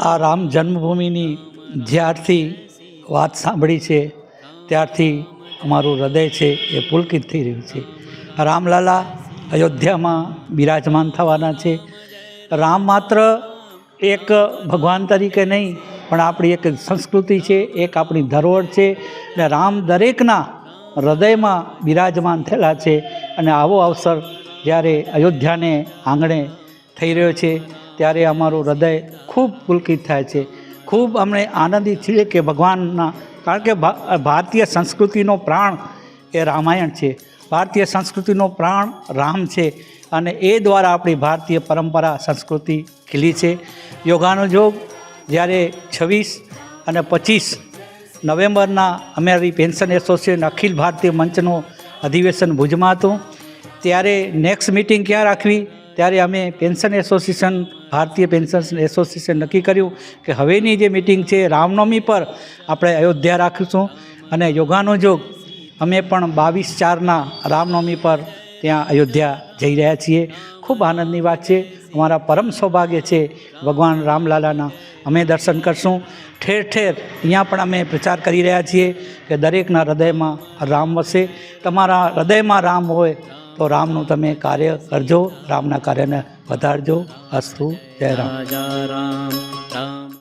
આ રામ જન્મભૂમિની જ્યારથી વાત સાંભળી છે, ત્યારથી અમારું હૃદય છે એ પુલકિત થઈ રહ્યું છે. રામલાલા અયોધ્યામાં બિરાજમાન થવાના છે. રામ માત્ર એક ભગવાન તરીકે નહીં, પણ આપણી એક સંસ્કૃતિ છે, એક આપણી ધરોહર છે અને રામ દરેકના હૃદયમાં બિરાજમાન થયેલા છે. અને આવો અવસર જ્યારે અયોધ્યાને આંગણે થઈ રહ્યો છે, ત્યારે અમારું હૃદય ખૂબ પુલકિત થાય છે. ખૂબ અમને આનંદિત છીએ કે ભગવાનના, કારણ કે ભારતીય સંસ્કૃતિનો પ્રાણ એ રામાયણ છે. ભારતીય સંસ્કૃતિનો પ્રાણ રામ છે અને એ દ્વારા આપણી ભારતીય પરંપરા, સંસ્કૃતિ ખીલી છે. યોગાનુયોગ જ્યારે છવ્વીસ અને પચીસ નવેમ્બરના અમારી પેન્શન એસોસિએશન અખિલ ભારતીય મંચનું અધિવેશન ભુજમાં હતું, ત્યારે નેક્સ્ટ મિટિંગ ક્યાં રાખવી? ત્યારે અમે pension association, Bharatiya pension association નક્કી કર્યું કે હવેની જે મિટિંગ છે રામનવમી પર આપણે અયોધ્યા રાખીશું અને યોગાનુયોગ અમે પણ બાવીસ ચારના રામનવમી પર ત્યાં અયોધ્યા જઈ રહ્યા છીએ. ખૂબ આનંદની વાત છે. અમારા પરમ સૌભાગ્ય છે ભગવાન રામલાલાના. અમે દર્શન કરશું. ઠેર ઠેર અહીંયા પણ અમે પ્રચાર કરી રહ્યા છીએ કે દરેકના હૃદયમાં રામ વસે. તમારા હૃદયમાં રામ હોય તો રામનું તમે કાર્ય કરજો રામના કાર્યને વધારજો. અસ્તુ જય રામ. રામ.